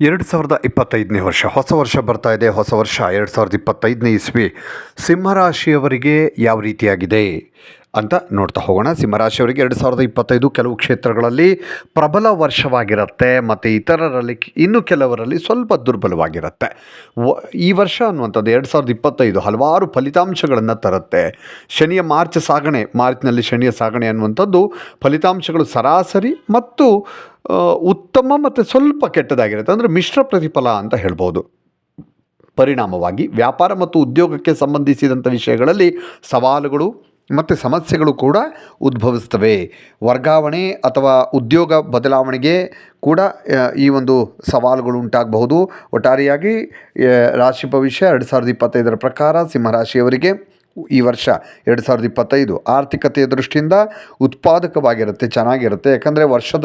ಎರಡು ಸಾವಿರದ ಇಪ್ಪತ್ತೈದನೇ ವರ್ಷ. ಹೊಸ ವರ್ಷ ಬರ್ತಾ ಇದೆ. ಹೊಸ ವರ್ಷ ಎರಡು ಸಾವಿರದ ಇಪ್ಪತ್ತೈದನೇ ಇಸ್ವಿ. ಸಿಂಹರಾಶಿಯವರಿಗೆ ಯಾವ ರೀತಿಯಾಗಿದೆ ಅಂತ ನೋಡ್ತಾ ಹೋಗೋಣ. ಸಿಂಹರಾಶಿಯವರಿಗೆ ಎರಡು ಸಾವಿರದ ಇಪ್ಪತ್ತೈದು ಕೆಲವು ಕ್ಷೇತ್ರಗಳಲ್ಲಿ ಪ್ರಬಲ ವರ್ಷವಾಗಿರುತ್ತೆ. ಮತ್ತು ಇತರರಲ್ಲಿ ಇನ್ನು ಕೆಲವರಲ್ಲಿ ಸ್ವಲ್ಪ ದುರ್ಬಲವಾಗಿರುತ್ತೆ. ಈ ವರ್ಷ ಅನ್ನುವಂಥದ್ದು ಎರಡು ಸಾವಿರದ ಇಪ್ಪತ್ತೈದು ಹಲವಾರು ಫಲಿತಾಂಶಗಳನ್ನು ತರುತ್ತೆ. ಶನಿಯ ಮಾರ್ಚ್ ಸಾಗಣೆ, ಮಾರ್ಚ್ನಲ್ಲಿ ಶನಿಯ ಸಾಗಣೆ ಅನ್ನುವಂಥದ್ದು ಫಲಿತಾಂಶಗಳು ಸರಾಸರಿ ಮತ್ತು ಉತ್ತಮ ಮತ್ತು ಸ್ವಲ್ಪ ಕೆಟ್ಟದಾಗಿರುತ್ತೆ. ಅಂದರೆ ಮಿಶ್ರ ಪ್ರತಿಫಲ ಅಂತ ಹೇಳ್ಬೋದು. ಪರಿಣಾಮವಾಗಿ ವ್ಯಾಪಾರ ಮತ್ತು ಉದ್ಯೋಗಕ್ಕೆ ಸಂಬಂಧಿಸಿದಂಥ ವಿಷಯಗಳಲ್ಲಿ ಸವಾಲುಗಳು ಮತ್ತು ಸಮಸ್ಯೆಗಳು ಕೂಡ ಉದ್ಭವಿಸ್ತವೆ. ವರ್ಗಾವಣೆ ಅಥವಾ ಉದ್ಯೋಗ ಬದಲಾವಣೆಗೆ ಕೂಡ ಈ ಒಂದು ಸವಾಲುಗಳು ಉಂಟಾಗಬಹುದು. ಒಟ್ಟಾರೆಯಾಗಿ ರಾಶಿ ಭವಿಷ್ಯ ಎರಡು ಸಾವಿರದ ಇಪ್ಪತ್ತೈದರ ಪ್ರಕಾರ ಸಿಂಹರಾಶಿಯವರಿಗೆ ಈ ವರ್ಷ ಎರಡು ಸಾವಿರದ ಇಪ್ಪತ್ತೈದು ಆರ್ಥಿಕತೆಯ ದೃಷ್ಟಿಯಿಂದ ಉತ್ಪಾದಕವಾಗಿರುತ್ತೆ, ಚೆನ್ನಾಗಿರುತ್ತೆ. ಯಾಕಂದರೆ ವರ್ಷದ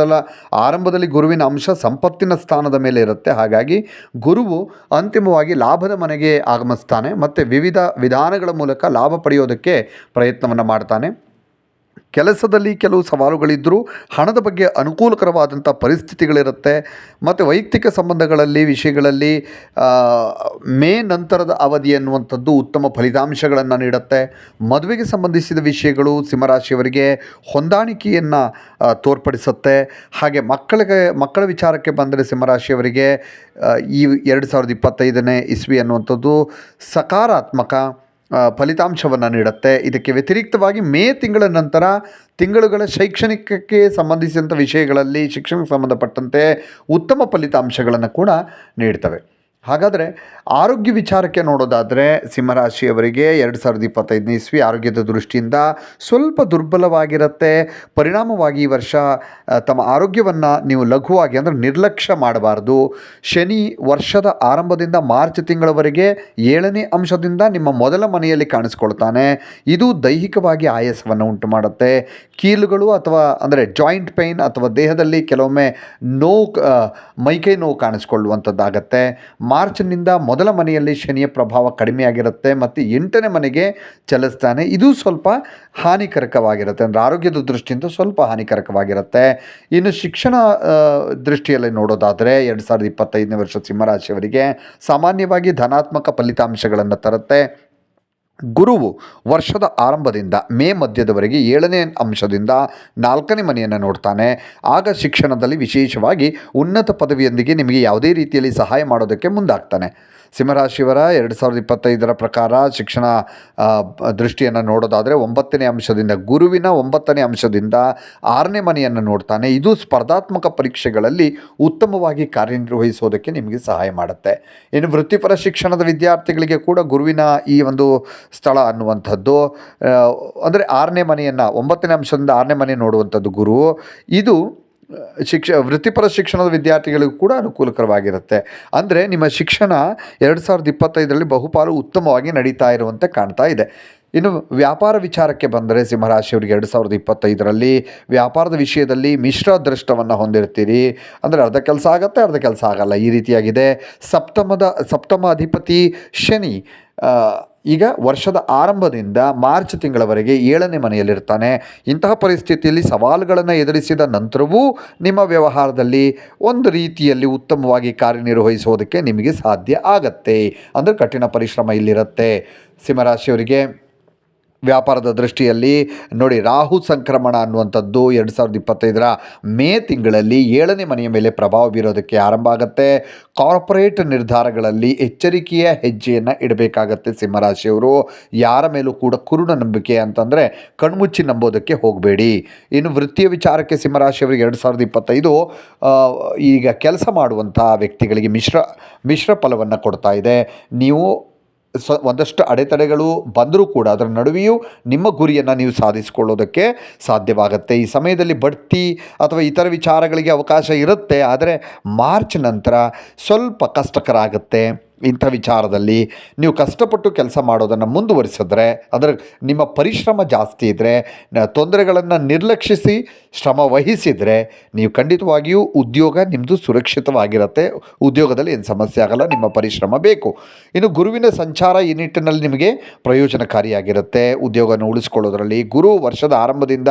ಆರಂಭದಲ್ಲಿ ಗುರುವಿನ ಅಂಶ ಸಂಪತ್ತಿನ ಸ್ಥಾನದ ಮೇಲೆ ಇರುತ್ತೆ. ಹಾಗಾಗಿ ಗುರುವು ಅಂತಿಮವಾಗಿ ಲಾಭದ ಮನೆಗೆ ಆಗಮಿಸ್ತಾನೆ, ಮತ್ತು ವಿವಿಧ ವಿಧಾನಗಳ ಮೂಲಕ ಲಾಭ ಪಡೆಯೋದಕ್ಕೆ ಪ್ರಯತ್ನವನ್ನು ಮಾಡ್ತಾನೆ. ಕೆಲಸದಲ್ಲಿ ಕೆಲವು ಸವಾಲುಗಳಿದ್ದರೂ ಹಣದ ಬಗ್ಗೆ ಅನುಕೂಲಕರವಾದಂಥ ಪರಿಸ್ಥಿತಿಗಳಿರುತ್ತೆ. ಮತ್ತು ವೈಯಕ್ತಿಕ ಸಂಬಂಧಗಳಲ್ಲಿ, ವಿಷಯಗಳಲ್ಲಿ ಮೇ ನಂತರದ ಅವಧಿ ಎನ್ನುವಂಥದ್ದು ಉತ್ತಮ ಫಲಿತಾಂಶಗಳನ್ನು ನೀಡುತ್ತೆ. ಮದುವೆಗೆ ಸಂಬಂಧಿಸಿದ ವಿಷಯಗಳು ಸಿಂಹರಾಶಿಯವರಿಗೆ ಹೊಂದಾಣಿಕೆಯನ್ನು ತೋರ್ಪಡಿಸುತ್ತೆ. ಹಾಗೆ ಮಕ್ಕಳಿಗೆ, ಮಕ್ಕಳ ವಿಚಾರಕ್ಕೆ ಬಂದರೆ ಸಿಂಹರಾಶಿಯವರಿಗೆ ಈ ಎರಡು ಸಾವಿರದ ಇಪ್ಪತ್ತೈದನೇ ಇಸ್ವಿ ಅನ್ನುವಂಥದ್ದು ಸಕಾರಾತ್ಮಕ. ಫಲಿತಾಂಶವನ್ನು ನೀಡುತ್ತೆ. ಇದಕ್ಕೆ ವ್ಯತಿರಿಕ್ತವಾಗಿ ಮೇ ತಿಂಗಳ ನಂತರ ತಿಂಗಳುಗಳ ಶೈಕ್ಷಣಿಕಕ್ಕೆ ಸಂಬಂಧಿಸಿದಂಥ ವಿಷಯಗಳಲ್ಲಿ ಶಿಕ್ಷಣಕ್ಕೆ ಸಂಬಂಧಪಟ್ಟಂತೆ ಉತ್ತಮ ಫಲಿತಾಂಶಗಳನ್ನು ಕೂಡ ನೀಡ್ತವೆ. ಹಾಗಾದರೆ ಆರೋಗ್ಯ ವಿಚಾರಕ್ಕೆ ನೋಡೋದಾದರೆ ಸಿಂಹರಾಶಿಯವರಿಗೆ ಎರಡು ಸಾವಿರದ ಇಪ್ಪತ್ತೈದನೇ ಇಸ್ವಿ ಆರೋಗ್ಯದ ದೃಷ್ಟಿಯಿಂದ ಸ್ವಲ್ಪ ದುರ್ಬಲವಾಗಿರುತ್ತೆ. ಪರಿಣಾಮವಾಗಿ ಈ ವರ್ಷ ತಮ್ಮ ಆರೋಗ್ಯವನ್ನು ನೀವು ಲಘುವಾಗಿ ಅಂದರೆ ನಿರ್ಲಕ್ಷ್ಯ ಮಾಡಬಾರ್ದು. ಶನಿ ವರ್ಷದ ಆರಂಭದಿಂದ ಮಾರ್ಚ್ ತಿಂಗಳವರೆಗೆ ಏಳನೇ ಅಂಶದಿಂದ ನಿಮ್ಮ ಮೊದಲ ಮನೆಯಲ್ಲಿ ಕಾಣಿಸ್ಕೊಳ್ತಾನೆ. ಇದು ದೈಹಿಕವಾಗಿ ಆಯಾಸವನ್ನು ಉಂಟು ಮಾಡುತ್ತೆ ಕೀಲುಗಳು ಅಥವಾ ಅಂದರೆ ಜಾಯಿಂಟ್ ಪೈನ್ ಅಥವಾ ದೇಹದಲ್ಲಿ ಕೆಲವೊಮ್ಮೆ ನೋವು ಮೈಕೈ ನೋವು ಕಾಣಿಸ್ಕೊಳ್ಳುವಂಥದ್ದಾಗತ್ತೆ ಮಾರ್ಚ್ನಿಂದ ಮೊದಲ ಮನೆಯಲ್ಲಿ ಶನಿಯ ಪ್ರಭಾವ ಕಡಿಮೆಯಾಗಿರುತ್ತೆ ಮತ್ತು ಎಂಟನೇ ಮನೆಗೆ ಚಲಿಸ್ತಾನೆ. ಇದು ಸ್ವಲ್ಪ ಹಾನಿಕಾರಕವಾಗಿರುತ್ತೆ. ಅಂದರೆ ಆರೋಗ್ಯದ ದೃಷ್ಟಿಯಿಂದ ಸ್ವಲ್ಪ ಹಾನಿಕಾರಕವಾಗಿರುತ್ತೆ. ಇನ್ನು ಶಿಕ್ಷಣ ದೃಷ್ಟಿಯಲ್ಲಿ ನೋಡೋದಾದರೆ ಎರಡು ಸಾವಿರದ ಇಪ್ಪತ್ತೈದನೇ ವರ್ಷ ಸಿಂಹರಾಶಿಯವರಿಗೆ ಸಾಮಾನ್ಯವಾಗಿ ಧನಾತ್ಮಕ ಫಲಿತಾಂಶಗಳನ್ನು ತರುತ್ತೆ. ಗುರುವು ವರ್ಷದ ಆರಂಭದಿಂದ ಮೇ ಮಧ್ಯದವರೆಗೆ ಏಳನೇ ಅಂಶದಿಂದ ನಾಲ್ಕನೇ ಮನೆಯನ್ನು ನೋಡ್ತಾನೆ. ಆಗ ಶಿಕ್ಷಣದಲ್ಲಿ ವಿಶೇಷವಾಗಿ ಉನ್ನತ ಪದವಿಯೊಂದಿಗೆ ನಿಮಗೆ ಯಾವುದೇ ರೀತಿಯಲ್ಲಿ ಸಹಾಯ ಮಾಡೋದಕ್ಕೆ ಮುಂದಾಗ್ತಾನೆ. ಸಿಂಹರಾಶಿಯವರ, ಎರಡು ಸಾವಿರದ ಇಪ್ಪತ್ತೈದರ ಪ್ರಕಾರ ಶಿಕ್ಷಣ ದೃಷ್ಟಿಯನ್ನು ನೋಡೋದಾದರೆ ಒಂಬತ್ತನೇ ಅಂಶದಿಂದ, ಗುರುವಿನ ಒಂಬತ್ತನೇ ಅಂಶದಿಂದ ಆರನೇ ಮನೆಯನ್ನು ನೋಡ್ತಾನೆ. ಇದು ಸ್ಪರ್ಧಾತ್ಮಕ ಪರೀಕ್ಷೆಗಳಲ್ಲಿ ಉತ್ತಮವಾಗಿ ಕಾರ್ಯನಿರ್ವಹಿಸೋದಕ್ಕೆ ನಿಮಗೆ ಸಹಾಯ ಮಾಡುತ್ತೆ. ಇನ್ನು ವೃತ್ತಿಪರ ಶಿಕ್ಷಣದ ವಿದ್ಯಾರ್ಥಿಗಳಿಗೆ ಕೂಡ ಗುರುವಿನ ಈ ಒಂದು ಸ್ಥಳ ಅನ್ನುವಂಥದ್ದು ಅಂದರೆ ಆರನೇ ಮನೆಯನ್ನು, ಒಂಬತ್ತನೇ ಅಂಶದಿಂದ ಆರನೇ ಮನೆ ನೋಡುವಂಥದ್ದು ಗುರು. ಇದು ಶಿಕ್ಷ, ವೃತ್ತಿಪರ ಶಿಕ್ಷಣದ ವಿದ್ಯಾರ್ಥಿಗಳಿಗೂ ಕೂಡ ಅನುಕೂಲಕರವಾಗಿರುತ್ತೆ. ಅಂದರೆ ನಿಮ್ಮ ಶಿಕ್ಷಣ ಎರಡು ಸಾವಿರದ ಇಪ್ಪತ್ತೈದರಲ್ಲಿ ಬಹುಪಾಲು ಉತ್ತಮವಾಗಿ ನಡೀತಾ ಇರುವಂತೆ ಕಾಣ್ತಾ ಇದೆ. ಇನ್ನು ವ್ಯಾಪಾರ ವಿಚಾರಕ್ಕೆ ಬಂದರೆ ಸಿಂಹರಾಶಿಯವರಿಗೆ ಎರಡು ಸಾವಿರದ ಇಪ್ಪತ್ತೈದರಲ್ಲಿ ವ್ಯಾಪಾರದ ವಿಷಯದಲ್ಲಿ ಮಿಶ್ರ ದೃಷ್ಟವನ್ನು ಹೊಂದಿರ್ತೀರಿ. ಅಂದರೆ ಅರ್ಧ ಕೆಲಸ ಆಗುತ್ತೆ, ಅರ್ಧ ಕೆಲಸ ಆಗಲ್ಲ. ಈ ರೀತಿಯಾಗಿದೆ. ಸಪ್ತಮದ ಸಪ್ತಮ ಅಧಿಪತಿ ಶನಿ ಈಗ ವರ್ಷದ ಆರಂಭದಿಂದ ಮಾರ್ಚ್ ತಿಂಗಳವರೆಗೆ ಏಳನೇ ಮನೆಯಲ್ಲಿರ್ತಾನೆ. ಇಂತಹ ಪರಿಸ್ಥಿತಿಯಲ್ಲಿ ಸವಾಲುಗಳನ್ನು ಎದುರಿಸಿದ ನಂತರವೂ ನಿಮ್ಮ ವ್ಯವಹಾರದಲ್ಲಿ ಒಂದು ರೀತಿಯಲ್ಲಿ ಉತ್ತಮವಾಗಿ ಕಾರ್ಯನಿರ್ವಹಿಸೋದಕ್ಕೆ ನಿಮಗೆ ಸಾಧ್ಯ ಆಗತ್ತೆ. ಅಂದರೆ ಕಠಿಣ ಪರಿಶ್ರಮ ಇಲ್ಲಿರುತ್ತೆ. ಸಿಂಹರಾಶಿಯವರಿಗೆ ವ್ಯಾಪಾರದ ದೃಷ್ಟಿಯಲ್ಲಿ ನೋಡಿ, ರಾಹು ಸಂಕ್ರಮಣ ಅನ್ನುವಂಥದ್ದು ಎರಡು ಸಾವಿರದ ಇಪ್ಪತ್ತೈದರ ಮೇ ತಿಂಗಳಲ್ಲಿ ಏಳನೇ ಮನೆಯ ಮೇಲೆ ಪ್ರಭಾವ ಬೀರೋದಕ್ಕೆ ಆರಂಭ ಆಗುತ್ತೆ. ಕಾರ್ಪೊರೇಟ್ ನಿರ್ಧಾರಗಳಲ್ಲಿ ಎಚ್ಚರಿಕೆಯ ಹೆಜ್ಜೆಯನ್ನು ಇಡಬೇಕಾಗತ್ತೆ ಸಿಂಹರಾಶಿಯವರು. ಯಾರ ಮೇಲೂ ಕೂಡ ಕುರುಡ ನಂಬಿಕೆ ಅಂತಂದರೆ ಕಣ್ಮುಚ್ಚಿ ನಂಬೋದಕ್ಕೆ ಹೋಗಬೇಡಿ. ಇನ್ನು ವೃತ್ತಿಯ ವಿಚಾರಕ್ಕೆ ಸಿಂಹರಾಶಿಯವರಿಗೆ ಎರಡು ಸಾವಿರದ ಇಪ್ಪತ್ತೈದು ಈಗ ಕೆಲಸ ಮಾಡುವಂಥ ವ್ಯಕ್ತಿಗಳಿಗೆ ಮಿಶ್ರ ಮಿಶ್ರ ಫಲವನ್ನು ಕೊಡ್ತಾ ಇದೆ. ನೀವು ಸ ಒಂದಷ್ಟು ಅಡೆತಡೆಗಳು ಬಂದರೂ ಕೂಡ ಅದರ ನಡುವೆಯೂ ನಿಮ್ಮ ಗುರಿಯನ್ನು ನೀವು ಸಾಧಿಸಿಕೊಳ್ಳೋದಕ್ಕೆ ಸಾಧ್ಯವಾಗುತ್ತೆ. ಈ ಸಮಯದಲ್ಲಿ ಬಡ್ತಿ ಅಥವಾ ಇತರ ವಿಚಾರಗಳಿಗೆ ಅವಕಾಶ ಇರುತ್ತೆ, ಆದರೆ ಮಾರ್ಚ್ ನಂತರ ಸ್ವಲ್ಪ ಕಷ್ಟಕರ ಆಗುತ್ತೆ ಇಂಥ ವಿಚಾರದಲ್ಲಿ ನೀವು ಕಷ್ಟಪಟ್ಟು ಕೆಲಸ ಮಾಡೋದನ್ನು ಮುಂದುವರಿಸಿದ್ರೆ, ಅಂದರೆ ನಿಮ್ಮ ಪರಿಶ್ರಮ ಜಾಸ್ತಿ ಇದ್ದರೆ ತೊಂದರೆಗಳನ್ನು ನಿರ್ಲಕ್ಷಿಸಿ ಶ್ರಮ ವಹಿಸಿದರೆ, ನೀವು ಖಂಡಿತವಾಗಿಯೂ ಉದ್ಯೋಗ ನಿಮ್ಮದು ಸುರಕ್ಷಿತವಾಗಿರುತ್ತೆ. ಉದ್ಯೋಗದಲ್ಲಿ ಏನು ಸಮಸ್ಯೆ ಆಗಲ್ಲ, ನಿಮ್ಮ ಪರಿಶ್ರಮ ಬೇಕು. ಇನ್ನು ಗುರುವಿನ ಸಂಚಾರ ಈ ನಿಟ್ಟಿನಲ್ಲಿ ನಿಮಗೆ ಪ್ರಯೋಜನಕಾರಿಯಾಗಿರುತ್ತೆ. ಉದ್ಯೋಗವನ್ನು ಉಳಿಸ್ಕೊಳ್ಳೋದರಲ್ಲಿ ಗುರು ವರ್ಷದ ಆರಂಭದಿಂದ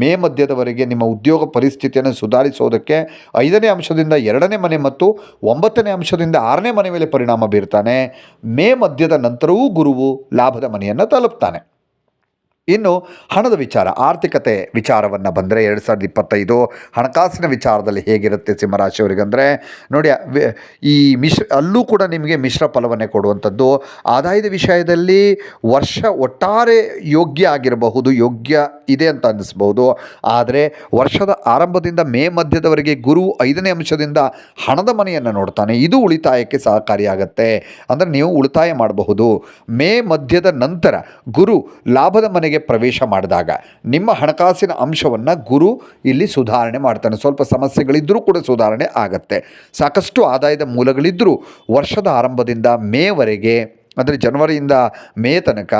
ಮೇ ಮಧ್ಯದವರೆಗೆ ನಿಮ್ಮ ಉದ್ಯೋಗ ಪರಿಸ್ಥಿತಿಯನ್ನು ಸುಧಾರಿಸೋದಕ್ಕೆ ಐದನೇ ಅಂಶದಿಂದ ಎರಡನೇ ಮನೆ ಮತ್ತು ಒಂಬತ್ತನೇ ಅಂಶದಿಂದ ಆರನೇ ಮನೆ ಮೇಲೆ ಪರಿಣಾಮ ಬೀರ್ತಾನೆ. ಮೇ ಮಧ್ಯದ ನಂತರವೂ ಗುರುವು ಲಾಭದ ಮನೆಯನ್ನು ತಲುಪ್ತಾನೆ. ಇನ್ನು ಹಣದ ವಿಚಾರ, ಆರ್ಥಿಕತೆ ವಿಚಾರವನ್ನು ಬಂದರೆ ಎರಡು ಸಾವಿರದ ಇಪ್ಪತ್ತೈದು ಹಣಕಾಸಿನ ವಿಚಾರದಲ್ಲಿ ಹೇಗಿರುತ್ತೆ ಸಿಂಹರಾಶಿಯವರಿಗೆ ಅಂದರೆ, ನೋಡಿ ಈ ಮಿಶ್ರ, ಅಲ್ಲೂ ಕೂಡ ನಿಮಗೆ ಮಿಶ್ರ ಫಲವನ್ನೇ ಕೊಡುವಂಥದ್ದು. ಆದಾಯದ ವಿಷಯದಲ್ಲಿ ವರ್ಷ ಒಟ್ಟಾರೆ ಯೋಗ್ಯ ಆಗಿರಬಹುದು, ಯೋಗ್ಯ ಇದೆ ಅಂತ ಅನ್ನಿಸ್ಬಹುದು. ಆದರೆ ವರ್ಷದ ಆರಂಭದಿಂದ ಮೇ ಮಧ್ಯದವರೆಗೆ ಗುರು ಐದನೇ ಅಂಶದಿಂದ ಹಣದ ಮನೆಯನ್ನು ನೋಡ್ತಾನೆ. ಇದು ಉಳಿತಾಯಕ್ಕೆ ಸಹಕಾರಿಯಾಗತ್ತೆ. ಅಂದರೆ ನೀವು ಉಳಿತಾಯ ಮಾಡಬಹುದು. ಮೇ ಮಧ್ಯದ ನಂತರ ಗುರು ಲಾಭದ ಮನೆಗೆ ಪ್ರವೇಶ ಮಾಡಿದಾಗ ನಿಮ್ಮ ಹಣಕಾಸಿನ ಅಂಶವನ್ನು ಗುರು ಇಲ್ಲಿ ಸುಧಾರಣೆ ಮಾಡ್ತಾನೆ. ಸ್ವಲ್ಪ ಸಮಸ್ಯೆಗಳಿದ್ದರೂ ಕೂಡ ಸುಧಾರಣೆ ಆಗತ್ತೆ. ಸಾಕಷ್ಟು ಆದಾಯದ ಮೂಲಗಳಿದ್ದರೂ ವರ್ಷದ ಆರಂಭದಿಂದ ಮೇವರೆಗೆ, ಅಂದರೆ ಜನವರಿಯಿಂದ ಮೇ ತನಕ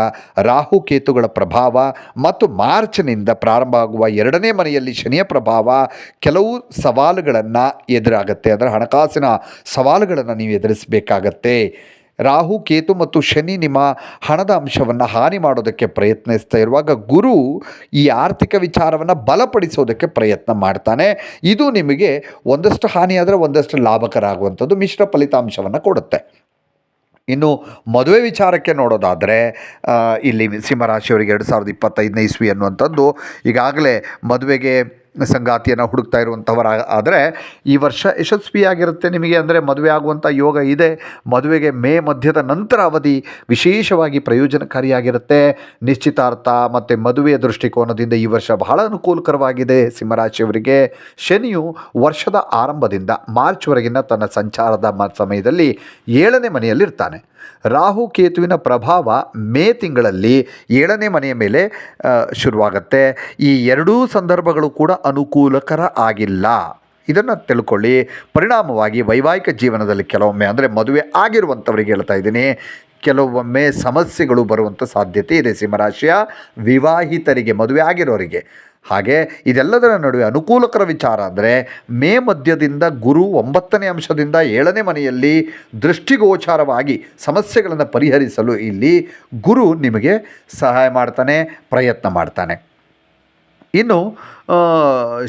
ರಾಹು ಕೇತುಗಳ ಪ್ರಭಾವ ಮತ್ತು ಮಾರ್ಚ್ನಿಂದ ಪ್ರಾರಂಭ ಆಗುವ ಎರಡನೇ ಮನೆಯಲ್ಲಿ ಶನಿಯ ಪ್ರಭಾವ ಕೆಲವು ಸವಾಲುಗಳನ್ನು ಎದುರಾಗತ್ತೆ. ಅಂದರೆ ಹಣಕಾಸಿನ ಸವಾಲುಗಳನ್ನು ನೀವು ಎದುರಿಸಬೇಕಾಗತ್ತೆ. ರಾಹು, ಕೇತು ಮತ್ತು ಶನಿ ನಿಮ್ಮ ಹಣದ ಅಂಶವನ್ನು ಹಾನಿ ಮಾಡೋದಕ್ಕೆ ಪ್ರಯತ್ನಿಸ್ತಾ ಇರುವಾಗ ಗುರು ಈ ಆರ್ಥಿಕ ವಿಚಾರವನ್ನು ಬಲಪಡಿಸೋದಕ್ಕೆ ಪ್ರಯತ್ನ ಮಾಡ್ತಾನೆ. ಇದು ನಿಮಗೆ ಒಂದಷ್ಟು ಹಾನಿಯಾದರೆ ಒಂದಷ್ಟು ಲಾಭಕರ ಆಗುವಂಥದ್ದು ಮಿಶ್ರ ಫಲಿತಾಂಶವನ್ನು ಕೊಡುತ್ತೆ. ಇನ್ನು ಮದುವೆ ವಿಚಾರಕ್ಕೆ ನೋಡೋದಾದರೆ ಇಲ್ಲಿ ಸಿಂಹರಾಶಿಯವರಿಗೆ ಎರಡು ಸಾವಿರದ ಇಪ್ಪತ್ತೈದನೇ ಇಸ್ವಿ ಅನ್ನುವಂಥದ್ದು ಈಗಾಗಲೇ ಮದುವೆಗೆ ಸಂಗಾತಿಯನ್ನು ಹುಡುಕ್ತಾ ಇರುವಂಥವರ ಆದರೆ ಈ ವರ್ಷ ಯಶಸ್ವಿಯಾಗಿರುತ್ತೆ ನಿಮಗೆ ಅಂದರೆ ಮದುವೆ ಆಗುವಂಥ ಯೋಗ ಇದೆ. ಮದುವೆಗೆ ಮೇ ಮಧ್ಯದ ನಂತರ ಅವಧಿ ವಿಶೇಷವಾಗಿ ಪ್ರಯೋಜನಕಾರಿಯಾಗಿರುತ್ತೆ. ನಿಶ್ಚಿತಾರ್ಥ ಮತ್ತು ಮದುವೆಯ ದೃಷ್ಟಿಕೋನದಿಂದ ಈ ವರ್ಷ ಬಹಳ ಅನುಕೂಲಕರವಾಗಿದೆ. ಸಿಂಹರಾಶಿಯವರಿಗೆ ಶನಿಯು ವರ್ಷದ ಆರಂಭದಿಂದ ಮಾರ್ಚ್ವರೆಗಿನ ತನ್ನ ಸಂಚಾರದ ಸಮಯದಲ್ಲಿ ಏಳನೇ ಮನೆಯಲ್ಲಿರ್ತಾನೆ. ರಾಹು ಕೇತುವಿನ ಪ್ರಭಾವ ಮೇ ತಿಂಗಳಲ್ಲಿ ಏಳನೇ ಮನೆಯ ಮೇಲೆ ಶುರುವಾಗತ್ತೆ. ಈ ಎರಡೂ ಸಂದರ್ಭಗಳು ಕೂಡ ಅನುಕೂಲಕರ ಆಗಿಲ್ಲ. ಇದನ್ನು ತಿಳ್ಕೊಳ್ಳಿ. ಪರಿಣಾಮವಾಗಿ ವೈವಾಹಿಕ ಜೀವನದಲ್ಲಿ ಕೆಲವೊಮ್ಮೆ ಅಂದರೆ ಮದುವೆ ಆಗಿರುವಂಥವ್ರಿಗೆ ಹೇಳ್ತಾ ಇದ್ದೀನಿ. ಕೆಲವೊಮ್ಮೆ ಸಮಸ್ಯೆಗಳು ಬರುವಂಥ ಸಾಧ್ಯತೆ ಇದೆ ಸಿಂಹರಾಶಿಯ ವಿವಾಹಿತರಿಗೆ, ಮದುವೆ ಆಗಿರೋರಿಗೆ. ಹಾಗೆ ಇದೆಲ್ಲದರ ನಡುವೆ ಅನುಕೂಲಕರ ವಿಚಾರ ಅಂದರೆ ಮೇ ಮಧ್ಯದಿಂದ ಗುರು ಒಂಬತ್ತನೇ ಅಂಶದಿಂದ ಏಳನೇ ಮನೆಯಲ್ಲಿ ದೃಷ್ಟಿಗೋಚಾರವಾಗಿ ಸಮಸ್ಯೆಗಳನ್ನು ಪರಿಹರಿಸಲು ಇಲ್ಲಿ ಗುರು ನಿಮಗೆ ಸಹಾಯ ಮಾಡ್ತಾನೆ, ಪ್ರಯತ್ನ ಮಾಡ್ತಾನೆ. ಇನ್ನು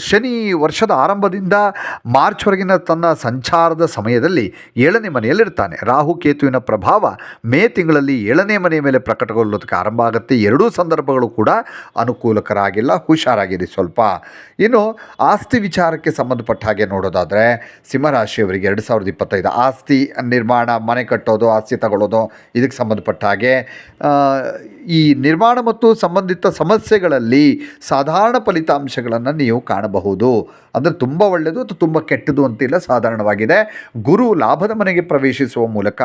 ಶನಿ ವರ್ಷದ ಆರಂಭದಿಂದ ಮಾರ್ಚ್ವರೆಗಿನ ತನ್ನ ಸಂಚಾರದ ಸಮಯದಲ್ಲಿ ಏಳನೇ ಮನೆಯಲ್ಲಿರ್ತಾನೆ. ರಾಹು ಕೇತುವಿನ ಪ್ರಭಾವ ಮೇ ತಿಂಗಳಲ್ಲಿ ಏಳನೇ ಮನೆಯ ಮೇಲೆ ಪ್ರಕಟಗೊಳ್ಳೋದಕ್ಕೆ ಆರಂಭ ಆಗುತ್ತೆ. ಎರಡೂ ಸಂದರ್ಭಗಳು ಕೂಡ ಅನುಕೂಲಕರಾಗಿಲ್ಲ ಹುಷಾರಾಗಿದೆ ಸ್ವಲ್ಪ. ಇನ್ನು, ಆಸ್ತಿ ವಿಚಾರಕ್ಕೆ ಸಂಬಂಧಪಟ್ಟ ಹಾಗೆ ನೋಡೋದಾದರೆ, ಸಿಂಹರಾಶಿಯವರಿಗೆ ಎರಡು ಸಾವಿರದ ಇಪ್ಪತ್ತೈದು ಆಸ್ತಿ ನಿರ್ಮಾಣ, ಮನೆ ಕಟ್ಟೋದು, ಆಸ್ತಿ ತಗೊಳ್ಳೋದು, ಇದಕ್ಕೆ ಸಂಬಂಧಪಟ್ಟ ಹಾಗೆ ಈ ನಿರ್ಮಾಣ ಮತ್ತು ಸಂಬಂಧಿತ ಸಮಸ್ಯೆಗಳಲ್ಲಿ ಸಾಧಾರಣ ಫಲಿತಾಂಶಗಳನ್ನು ನೀವು ಕಾಣಬಹುದು. ಅಂದರೆ ತುಂಬ ಒಳ್ಳೆಯದು ಅಥವಾ ತುಂಬ ಕೆಟ್ಟದು ಅಂತಿಲ್ಲ, ಸಾಧಾರಣವಾಗಿದೆ. ಗುರು ಲಾಭದ ಮನೆಗೆ ಪ್ರವೇಶಿಸುವ ಮೂಲಕ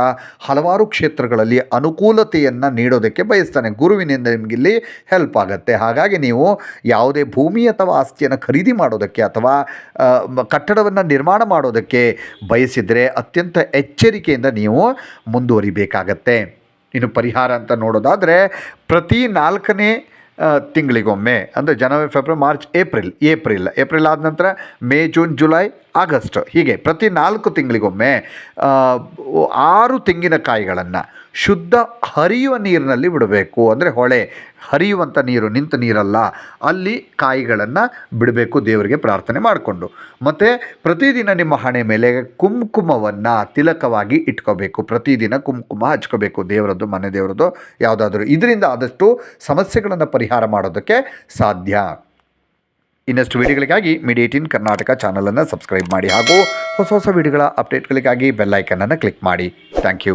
ಹಲವಾರು ಕ್ಷೇತ್ರಗಳಲ್ಲಿ ಅನುಕೂಲತೆಯನ್ನು ನೀಡೋದಕ್ಕೆ ಬಯಸ್ತಾನೆ. ಗುರುವಿನಿಂದ ನಿಮಗಿಲ್ಲಿ ಹೆಲ್ಪ್ ಆಗುತ್ತೆ. ಹಾಗಾಗಿ ನೀವು ಯಾವುದೇ ಭೂಮಿ ಅಥವಾ ಆಸ್ತಿಯನ್ನು ಖರೀದಿ ಮಾಡೋದಕ್ಕೆ ಅಥವಾ ಕಟ್ಟಡವನ್ನು ನಿರ್ಮಾಣ ಮಾಡೋದಕ್ಕೆ ಬಯಸಿದರೆ ಅತ್ಯಂತ ಎಚ್ಚರಿಕೆಯಿಂದ ನೀವು ಮುಂದುವರಿಬೇಕಾಗತ್ತೆ. ಇನ್ನು ಪರಿಹಾರ ಅಂತ ನೋಡೋದಾದರೆ ಪ್ರತಿ ನಾಲ್ಕನೇ ತಿಂಗಳಿಗೊಮ್ಮೆ ಅಂದರೆ ಜನವರಿ February March April April April ಆದ ನಂತರ ಮೇ ಜೂನ್ ಜುಲೈ ಆಗಸ್ಟ್ ಹೀಗೆ ಪ್ರತಿ ನಾಲ್ಕು ತಿಂಗಳಿಗೊಮ್ಮೆ ಆರು ತೆಂಗಿನಕಾಯಿಗಳನ್ನು ಶುದ್ಧ ಹರಿಯುವ ನೀರಿನಲ್ಲಿ ಬಿಡಬೇಕು. ಅಂದರೆ ಹೊಳೆ ಹರಿಯುವಂಥ ನೀರು ನಿಂತ ನೀರಲ್ಲ, ಅಲ್ಲಿ ಕಾಯಿಗಳನ್ನು ಬಿಡಬೇಕು ದೇವರಿಗೆ ಪ್ರಾರ್ಥನೆ ಮಾಡಿಕೊಂಡು. ಮತ್ತು ಪ್ರತಿದಿನ ನಿಮ್ಮ ಹಣೆ ಮೇಲೆ ಕುಂಕುಮವನ್ನು ತಿಲಕವಾಗಿ ಇಟ್ಕೋಬೇಕು. ಪ್ರತಿದಿನ ಕುಂಕುಮ ಹಚ್ಕೋಬೇಕು ದೇವರದ್ದು, ಮನೆ ದೇವರದ್ದು, ಯಾವುದಾದ್ರೂ. ಇದರಿಂದ ಆದಷ್ಟು ಸಮಸ್ಯೆಗಳನ್ನು ಪರಿಹಾರ ಮಾಡೋದಕ್ಕೆ ಸಾಧ್ಯ. ಇನ್ನಷ್ಟು ವಿಡಿಯೋಗಳಿಗಾಗಿ ಮೀಡಿಯೇಟಿನ್ ಕರ್ನಾಟಕ ಚಾನಲನ್ನು ಸಬ್ಸ್ಕ್ರೈಬ್ ಮಾಡಿ ಹಾಗೂ ಹೊಸ ಹೊಸ ವಿಡಿಯೋಗಳ ಅಪ್ಡೇಟ್ಗಳಿಗಾಗಿ ಬೆಲ್ಲೈಕನನ್ನು ಕ್ಲಿಕ್ ಮಾಡಿ. Thank you